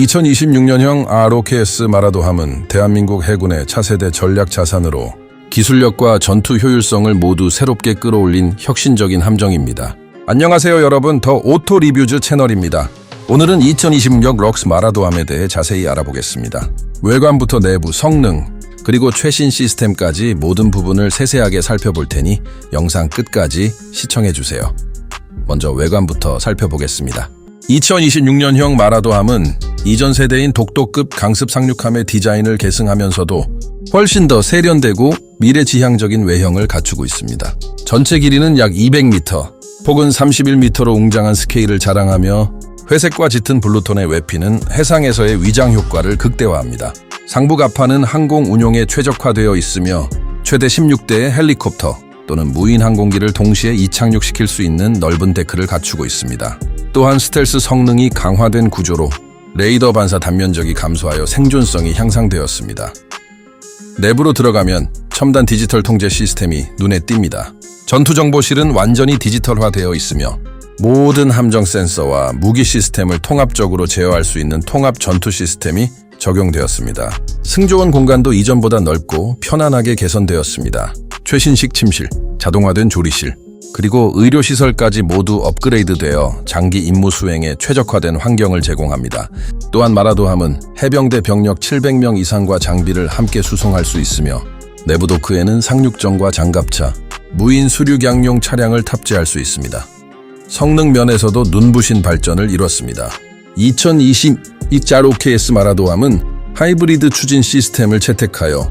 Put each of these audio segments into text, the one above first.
2026년형 ROKS 마라도함은 대한민국 해군의 차세대 전략 자산으로 기술력과 전투 효율성을 모두 새롭게 끌어올린 혁신적인 함정입니다. 안녕하세요 여러분 더 오토 리뷰즈 채널입니다. 오늘은 2026년 럭스 마라도함에 대해 자세히 알아보겠습니다. 외관부터 내부 성능 그리고 최신 시스템까지 모든 부분을 세세하게 살펴볼 테니 영상 끝까지 시청해 주세요. 먼저 외관부터 살펴보겠습니다. 2026년형 마라도함은 이전 세대인 독도급 강습 상륙함의 디자인을 계승하면서도 훨씬 더 세련되고 미래지향적인 외형을 갖추고 있습니다. 전체 길이는 약 200m, 폭은 31m로 웅장한 스케일을 자랑하며 회색과 짙은 블루톤의 외피는 해상에서의 위장 효과를 극대화합니다. 상부 가판은 항공 운용에 최적화되어 있으며 최대 16대의 헬리콥터 또는 무인 항공기를 동시에 이착륙시킬 수 있는 넓은 데크를 갖추고 있습니다. 또한 스텔스 성능이 강화된 구조로 레이더 반사 단면적이 감소하여 생존성이 향상되었습니다. 내부로 들어가면 첨단 디지털 통제 시스템이 눈에 띕니다. 전투 정보실은 완전히 디지털화되어 있으며 모든 함정 센서와 무기 시스템을 통합적으로 제어할 수 있는 통합 전투 시스템이 적용되었습니다. 승조원 공간도 이전보다 넓고 편안하게 개선되었습니다. 최신식 침실, 자동화된 조리실, 그리고 의료시설까지 모두 업그레이드되어 장기 임무 수행에 최적화된 환경을 제공합니다. 또한 마라도함은 해병대 병력 700명 이상과 장비를 함께 수송할 수 있으며 내부 도크에는 상륙정과 장갑차, 무인 수륙 양용 차량을 탑재할 수 있습니다. 성능 면에서도 눈부신 발전을 이뤘습니다. 2020 자로KS 마라도함은 하이브리드 추진 시스템을 채택하여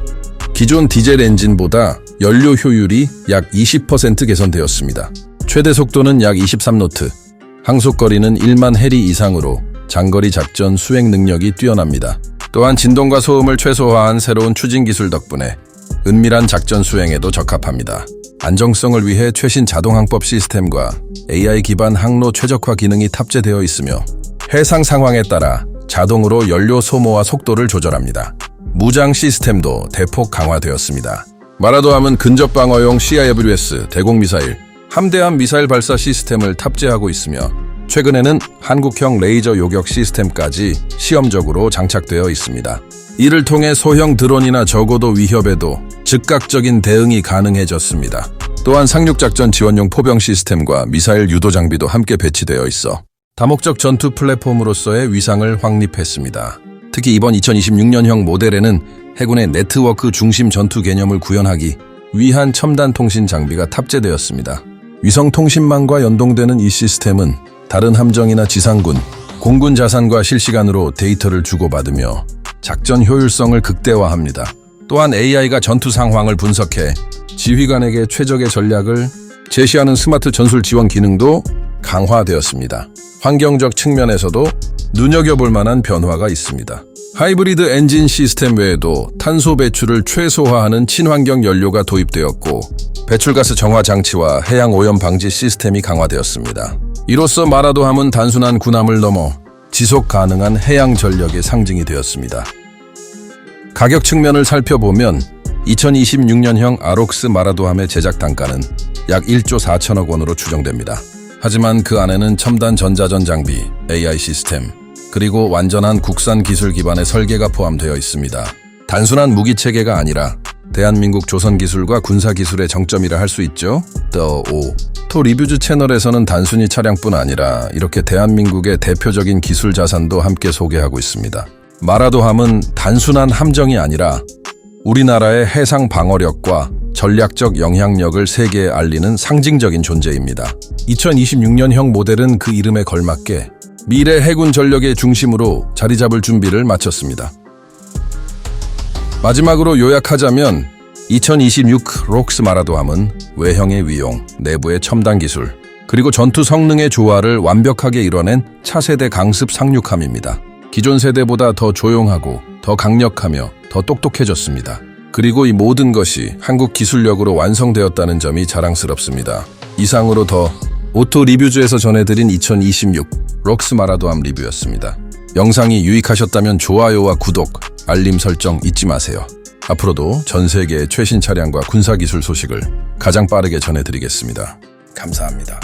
기존 디젤 엔진보다 연료 효율이 약 20% 개선되었습니다. 최대 속도는 약 23노트, 항속거리는 1만 해리 이상으로 장거리 작전 수행 능력이 뛰어납니다. 또한 진동과 소음을 최소화한 새로운 추진 기술 덕분에 은밀한 작전 수행에도 적합합니다. 안정성을 위해 최신 자동항법 시스템과 AI 기반 항로 최적화 기능이 탑재되어 있으며 해상 상황에 따라 자동으로 연료 소모와 속도를 조절합니다. 무장 시스템도 대폭 강화되었습니다. 마라도함은 근접 방어용 CIWS 대공 미사일, 함대함 미사일 발사 시스템을 탑재하고 있으며 최근에는 한국형 레이저 요격 시스템까지 시험적으로 장착되어 있습니다. 이를 통해 소형 드론이나 저고도 위협에도 즉각적인 대응이 가능해졌습니다. 또한 상륙작전 지원용 포병 시스템과 미사일 유도 장비도 함께 배치되어 있어 다목적 전투 플랫폼으로서의 위상을 확립했습니다. 특히 이번 2026년형 모델에는 해군의 네트워크 중심 전투 개념을 구현하기 위한 첨단 통신 장비가 탑재되었습니다. 위성 통신망과 연동되는 이 시스템은 다른 함정이나 지상군, 공군 자산과 실시간으로 데이터를 주고받으며 작전 효율성을 극대화합니다. 또한 AI가 전투 상황을 분석해 지휘관에게 최적의 전략을 제시하는 스마트 전술 지원 기능도 강화되었습니다. 환경적 측면에서도 눈여겨볼 만한 변화가 있습니다. 하이브리드 엔진 시스템 외에도 탄소 배출을 최소화하는 친환경 연료가 도입되었고 배출가스 정화 장치와 해양 오염 방지 시스템이 강화되었습니다. 이로써 마라도함은 단순한 군함을 넘어 지속 가능한 해양 전력의 상징이 되었습니다. 가격 측면을 살펴보면 2026년형 아록스 마라도함의 제작 단가는 약 1조 4천억 원으로 추정됩니다. 하지만 그 안에는 첨단 전자전 장비, AI 시스템, 그리고 완전한 국산 기술 기반의 설계가 포함되어 있습니다. 단순한 무기 체계가 아니라 대한민국 조선 기술과 군사 기술의 정점이라 할 수 있죠. The O. 토 리뷰즈 채널에서는 단순히 차량뿐 아니라 이렇게 대한민국의 대표적인 기술 자산도 함께 소개하고 있습니다. 마라도함은 단순한 함정이 아니라 우리나라의 해상 방어력과 전략적 영향력을 세계에 알리는 상징적인 존재입니다. 2026년형 모델은 그 이름에 걸맞게 미래 해군 전력의 중심으로 자리 잡을 준비를 마쳤습니다. 마지막으로 요약하자면 2026 록스 마라도함은 외형의 위용, 내부의 첨단 기술, 그리고 전투 성능의 조화를 완벽하게 이뤄낸 차세대 강습 상륙함입니다. 기존 세대보다 더 조용하고 더 강력하며 더 똑똑해졌습니다. 그리고 이 모든 것이 한국 기술력으로 완성되었다는 점이 자랑스럽습니다. 이상으로 더 오토 리뷰즈에서 전해드린 2026 록스 마라도함 리뷰였습니다. 영상이 유익하셨다면 좋아요와 구독, 알림 설정 잊지 마세요. 앞으로도 전 세계의 최신 차량과 군사 기술 소식을 가장 빠르게 전해드리겠습니다. 감사합니다.